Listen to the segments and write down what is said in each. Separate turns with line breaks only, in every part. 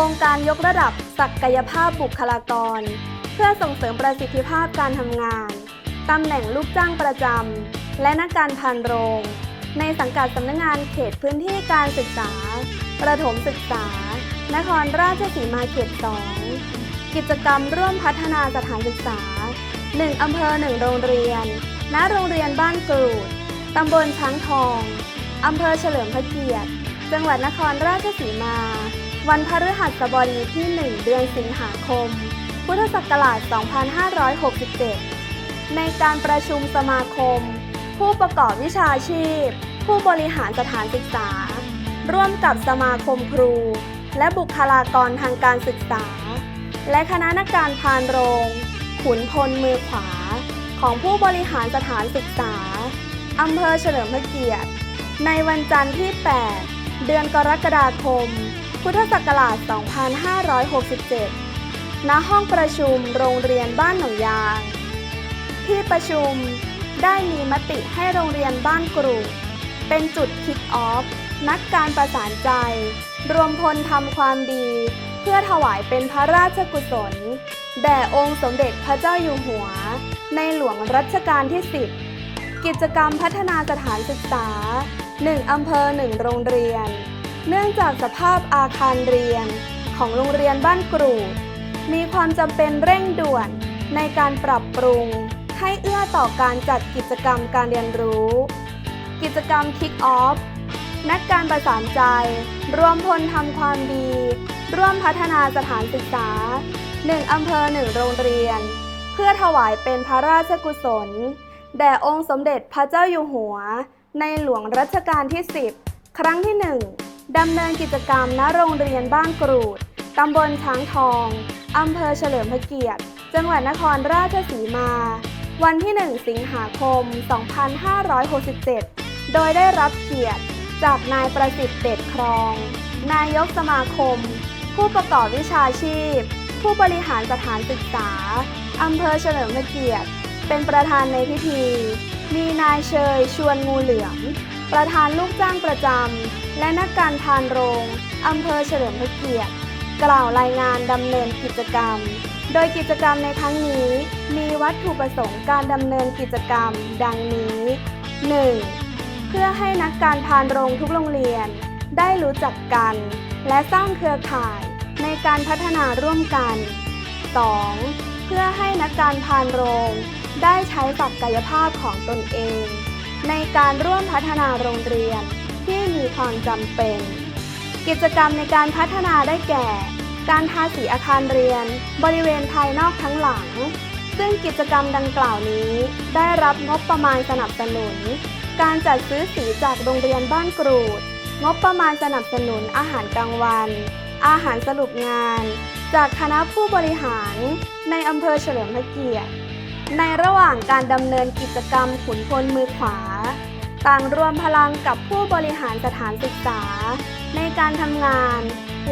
ครงการยกระดับศักยภาพบุคลากร เพื่อส่งเสริมประสิทธิภาพการทำงาน ตำแหน่งลูกจ้างประจำ และนักการพานโรง ในสังกัดสำนักงานเขตพื้นที่การศึกษา ประถมศึกษา นครราชสีมาเขต2กิจกรรมร่วมพัฒนาสถานศึกษา 1อำเภอ 1 โรงเรียน ณ โรงเรียนบ้านกรูด ตำบลช้างทอง อำเภอเฉลิมพระเกียรติ จังหวัดนครราชสีมา วันพฤหัสบดีที่ 1 เดือนสิงหาคม พุทธศักราช 2567 ในการประชุมสมาคม ผู้ประกอบวิชาชีพ ผู้บริหารสถานศึกษา ร่วมกับสมาคมครู และบุคลากรทางการศึกษา และคณะนักการพานโรง ขุนพลมือขวา ของผู้บริหารสถานศึกษาอำเภอเฉลิมพระเกียรติ ในวันจันทร์ที่ 8 เดือนกรกฎาคม พุทธศักราช 2567 ณ ห้องประชุมโรงเรียนบ้านหนองยาง ที่ประชุมได้มีมติให้โรงเรียนบ้านกรูดเป็นจุดคิกออฟ นักการประสานใจ รวมพลทำความดี เพื่อถวายเป็นพระราชกุศล แด่องค์สมเด็จพระเจ้าอยู่หัว ในหลวงรัชกาลที่ 10 กิจกรรมพัฒนาสถานศึกษา 1 อำเภอ 1 โรงเรียน เนื่องจากสภาพอาคารเรียนของโรงเรียนบ้านกรูด มีความจำเป็นเร่งด่วนในการปรับปรุง ให้เอื้อต่อการจัดกิจกรรมการเรียนรู้ กิจกรรม Kick Off นักการประสานใจรวมพลทำความดี ร่วมพัฒนาสถานศึกษา 1อำเภอ 1 โรงเรียน เพื่อถวายเป็นพระราชกุศล แด่องค์สมเด็จพระเจ้าอยู่หัว ในหลวงรัชกาลที่ 10 ครั้งที่ 1 ดำเนินกิจกรรมณโรงเรียนบ้านกรูด ตำบลช้างทอง อำเภอเฉลิมพระเกียรติ จังหวัดนครราชสีมา วันที่ 1 สิงหาคม 2567 โดยได้รับเกียรติจากนายประสิทธิ์เดชครอง นายกสมาคม ผู้ประกอบวิชาชีพ ผู้บริหารสถานศึกษา อำเภอเฉลิมพระเกียรติ เป็นประธานในพิธี มีนายเชยชวนงูเหลือม ประธานลูกจ้างประจำ และนักการพานโรง อำเภอเฉลิมพระเกียรติ กล่าวรายงานดำเนินกิจกรรม โดยกิจกรรมในครั้งนี้ มีวัตถุประสงค์การดำเนินกิจกรรม ดังนี้ 1. เพื่อให้นักการพานโรงทุกโรงเรียน ได้รู้จักกัน และสร้างเครือข่ายในการพัฒนาร่วมกัน 2. เพื่อให้นักการพานโรง ได้ใช้ศักยภาพของตนเอง ในการร่วมพัฒนาโรงเรียนที่มีความจำเป็น กิจกรรมในการพัฒนาได้แก่ การทาสีอาคารเรียน บริเวณภายนอกทั้งหลัง ซึ่งกิจกรรมดังกล่าวนี้ ได้รับงบประมาณสนับสนุน การจัดซื้อสีจากโรงเรียนบ้านกรูด งบประมาณสนับสนุนอาหารกลางวัน อาหารสรุปงาน จากคณะผู้บริหาร ในอำเภอเฉลิมพระเกียรติ ในระหว่างการดำเนินกิจกรรมขุนพลมือขวา ต่างรวมพลังกับผู้บริหารสถานศึกษา ในการทำงาน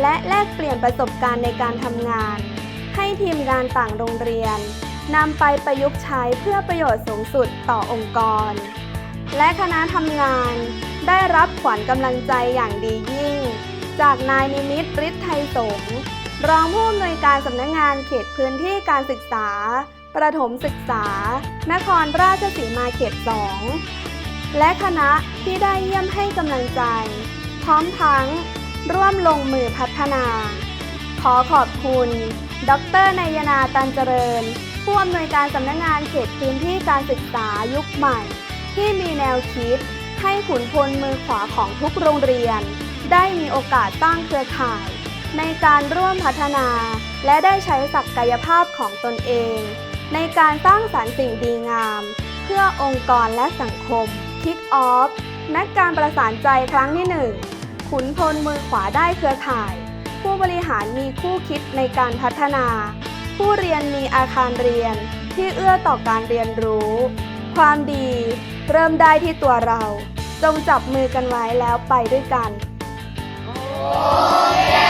และแลกเปลี่ยนประสบการณ์ในการทำงาน ให้ทีมงานต่างโรงเรียนนำไปประยุกต์ใช้เพื่อประโยชน์สูงสุดต่อองค์กร และคณะทำงานได้รับขวัญกำลังใจอย่างดียิ่ง จากนายนิมิตรฤทธิ์ไทยสงรองผู้อำนวยการสำนักงงานเขตพื้นที่การศึกษา ประถมศึกษา นครราชสีมาเขต2และคณะที่ได้เยี่ยมให้กำลังใจ พร้อมทั้งร่วมลงมือพัฒนา ขอขอบคุณ ดรนายนาตันเจริญ ผู้อำนวยการสำนักงงานเขตพื้นที่การศึกษายุคใหม่ ที่มีแนวคิด ให้ขุนพลมือขวาของทุกโรงเรียน ได้มีโอกาสสร้งเครือข่าย ในการร่วมพัฒนา และได้ใช้ศักยภาพของตนเอง ในการสร้างสรรค์สิ่งดีงาม เพื่อองค์กรและสังคม Kick Off นักการประสานใจครั้งที่ 1 ขุนพลมือขวาได้เครือข่าย ผู้บริหารมีคู่คิดในการพัฒนา ผู้เรียนมีอาคารเรียนที่เอื้อต่อการเรียนรู้ ความดี เริ่มได้ที่ตัวเรา จงจับมือกันไว้แล้วไปด้วยกัน
โรงเรี